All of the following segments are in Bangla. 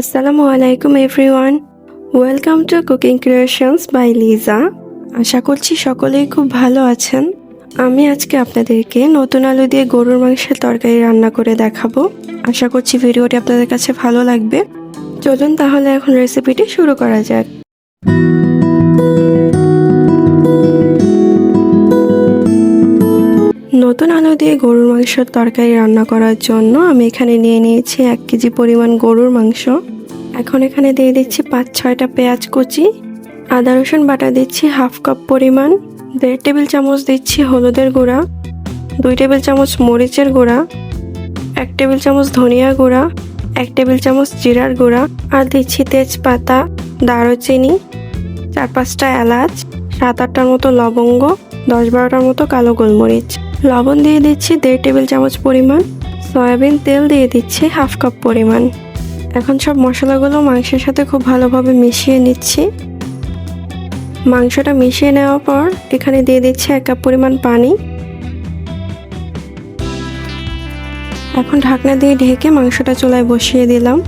আসসালামু আলাইকুম everyone welcome to cooking creations by Liza আশা করছি সকলেই খুব ভালো আছেন। আমি আজকে আপনাদেরকে নতুন আলু দিয়ে গরুর মাংসের তরকারি রান্না করে দেখাবো। আশা করছি ভিডিওটি আপনাদের কাছে ভালো লাগবে। চলুন তাহলে এখন রেসিপিটি শুরু করা যাক। নতুন আলু দিয়ে গরুর মাংসের তরকারি রান্না করার জন্য আমি এখানে নিয়ে নিয়েছি এক কেজি পরিমাণ গরুর মাংস। এখন এখানে দিয়ে দিচ্ছি পাঁচ, ছয়টা পেঁয়াজ কুচি, আদা, রসুন বাটা দিচ্ছি হাফ কাপ পরিমাণ, দেড় টেবিল চামচ দিচ্ছি হলুদের গুঁড়া, দুই টেবিল চামচ মরিচের গুঁড়া, এক টেবিল চামচ ধনিয়া গুঁড়া, এক টেবিল চামচ জিরার গুঁড়া আর দিচ্ছি তেজপাতা, দারুচিনি, চার পাঁচটা এলাচ, সাত আটটার মতো লবঙ্গ, দশ বারোটার মতো কালো গোলমরিচ। লবণ দিয়ে দিচ্ছি দেড় টেবিল চামচ পরিমাণ। সয়াবিন তেল দিয়ে দিচ্ছি হাফ কাপ পরিমাণ। এখন সব মশলাগুলো মাংসের সাথে খুব ভালোভাবে মিশিয়ে নিচ্ছি। মাংসটা মিশিয়ে নেওয়ার পর এখানে দিয়ে দিচ্ছি এক কাপ পরিমাণ পানি। এখন ঢাকনা দিয়ে ঢেকে মাংসটা চুলায় বসিয়ে দিলাম।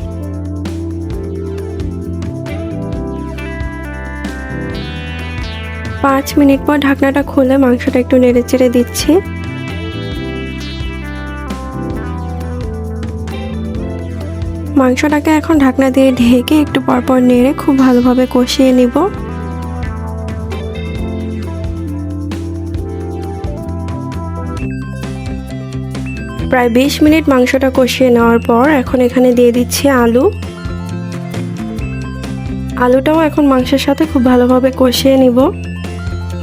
পাঁচ মিনিট পর ঢাকনাটা খুলে মাংসটা একটু নেড়ে চেড়ে দিচ্ছি। মাংসটাকে এখন ঢাকনা দিয়ে ঢেকে একটু পরপর নেড়ে খুব ভালোভাবে কষিয়ে নিব। প্রায় বিশ মিনিট মাংসটা কষিয়ে নেওয়ার পর এখন এখানে দিয়ে দিচ্ছি আলু। আলুটাও এখন মাংসের সাথে খুব ভালোভাবে কষিয়ে নিব।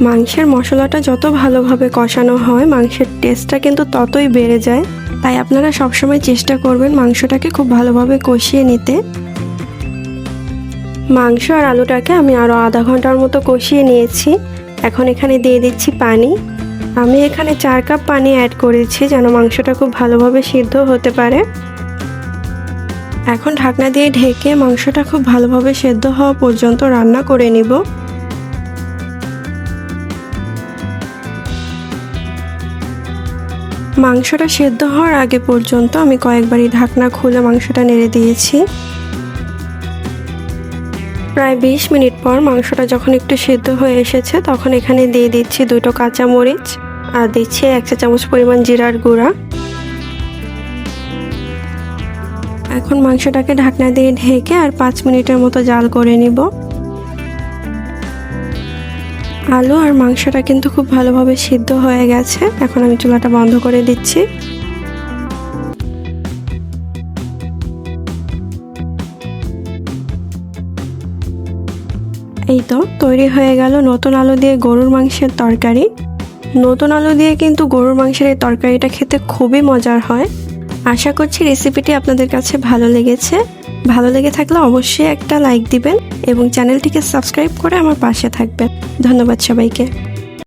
মাংসের মশলাটা যত ভালোভাবে কষানো হয়, মাংসের টেস্টটা কিন্তু ততই বেড়ে যায়। তাই আপনারা সবসময় চেষ্টা করবেন মাংসটাকে খুব ভালোভাবে কষিয়ে নিতে। মাংস আর আলুটাকে আমি আরও আধা ঘণ্টার মতো কষিয়ে নিয়েছি। এখন এখানে দিয়ে দিচ্ছি পানি। আমি এখানে চার কাপ পানি অ্যাড করেছি যেন মাংসটা খুব ভালোভাবে সিদ্ধ হতে পারে। এখন ঢাকনা দিয়ে ঢেকে মাংসটা খুব ভালোভাবে সেদ্ধ হওয়া পর্যন্ত রান্না করে নিব। মাংসটা সেদ্ধ হওয়ার আগে পর্যন্ত আমি কয়েকবারই ঢাকনা খুলে মাংসটা নেড়ে দিয়েছি। প্রায় বিশ মিনিট পর মাংসটা যখন একটু সেদ্ধ হয়ে এসেছে, তখন এখানে দিয়ে দিচ্ছি দুটো কাঁচা মরিচ আর দিচ্ছি এক চা চামচ পরিমাণ জিরার গুঁড়া। এখন মাংসটাকে ঢাকনা দিয়ে ঢেকে আর পাঁচ মিনিটের মতো জাল করে নিব। আলু আর মাংসটা কিন্তু খুব ভালোভাবে সিদ্ধ হয়ে গেছে। এখন আমি চুলাটা বন্ধ করে দিচ্ছি। এই তো, তৈরি হয়ে গেল নতুন আলু দিয়ে গরুর মাংসের তরকারি। নতুন আলু দিয়ে কিন্তু গরুর মাংসের এই তরকারিটা খেতে খুবই মজার হয়। আশা করছি রেসিপিটি আপনাদের কাছে ভালো লেগেছে। ভালো লেগে থাকলে অবশ্যই একটা লাইক দিবেন এবং চ্যানেলটিকে সাবস্ক্রাইব করে আমার পাশে থাকবেন। ধন্যবাদ সবাইকে।